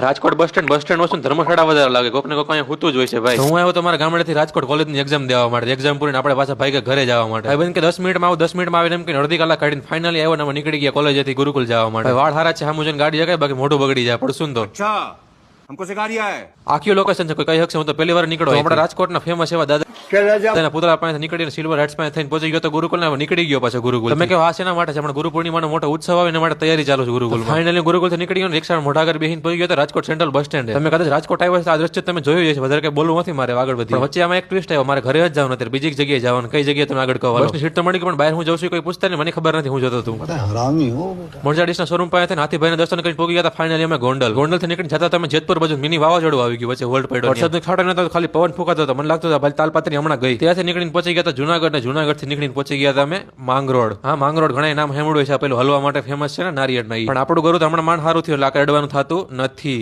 Rajkot bus stand bus stand ઓછું ધર્મશાળા વધારે લાગે કોક ને કોક અહીંયા હોતું જ હોય છે ભાઈ તો હું આવ્યો તો મારા ગામડેથી રાજકોટ કોલેજની એક્ઝામ દેવા માટે એક્ઝામ પૂરીને આપણે પાછા ભાઈ કે ઘરે જવા માટે ભાઈ કે દસ મિનિટમાં આવું દસ મિનિટમાં આવીને એમ કે અડધી કલાક કાઢીને ફાઇનલી આવ્યો ને અમે નીકળી ગયા કોલેજથી ગુરુકુલ જવા માટે ભાઈ વાળ હારા છે સામું જઈને ગાડી જગાય બાકી મોઢું બગડી જાય પડશું તો अच्छा हमको सिखा रिया है આખી લોકેશન છે કોઈ કઈ શકશે હું તો પહેલી વાર નીકળો આપણે રાજકોટના ફેમસ એવા દાદા તેના પુતળા પાસે નીકળીને સિલ્વર હેટ્સ પાસે થઈને પહોંચી ગયો તો ગુરુકુલ નીકળી ગયો પાછો ગુરુકુલ તમે કહો આ શેના માટે છે પણ ગુરુ પૂર્ણિમાનો મોટો ઉત્સવ આવે એના માટે તૈયારી ચાલુ છે ગુરુકુલ ફાઇનલી ગુરુકુલથી નીકળી ગયો રિક્ષા મોટા આગળ બેહીને પહોંચી ગયો તો રાજકોટ સેન્ટ્રલ બસ સ્ટેન્ડ તમે કદાચ રાજકોટ આવ્યા છે આ દ્રશ્ય તમે જોયું છે વધારે કઈ બોલવું નથી મારે આગળ વધી. વચ્ચે આમાં એક ટ્વિસ્ટ આવ્યો મારે ઘરે જ જવાનું અત્યારે બીજી જગ્યાએ જવાનું કઈ જગ્યાએ તમે આગળ કહો? બસની સીટ તો મળી પણ બહાર હું જઉં છું કોઈ પૂછતા નહીં મને ખબર નથી હું જતો હતું. મોરજાડીસના શોરૂમ પાસે હાથીભાઈને દર્શન કરીને પહોંચી ગયા હતા ફાઇનલી અમે ગોંડલ. ગોંડલથી નીકળી જતા તમે જેતપુર બાજુ મિની વાવાઝોડું આવી ગયું વચ્ચે હોલ્ડ પડ્યો વરસાદનું છાટો ખાલી પવન ફૂંકાતો હતો મને લાગતો હતો ભાઈ તાલપાત્રી હમણાં ગઈ. ત્યાંથી નીકળીને પહોંચી ગયા હતા જુનાગઢ ને જુનાગઢથી નીકળીને પહોંચી ગયા હતા અમે માંગરોળ. હા, માંગરોળ ઘણા નામ હેમડું છે પેલું હલવા માટે ફેમસ છે ને નારિયેળ નહીં પણ આપણું ગરું હમણાં માંડ સારું થયું એટલે આ થતું નથી.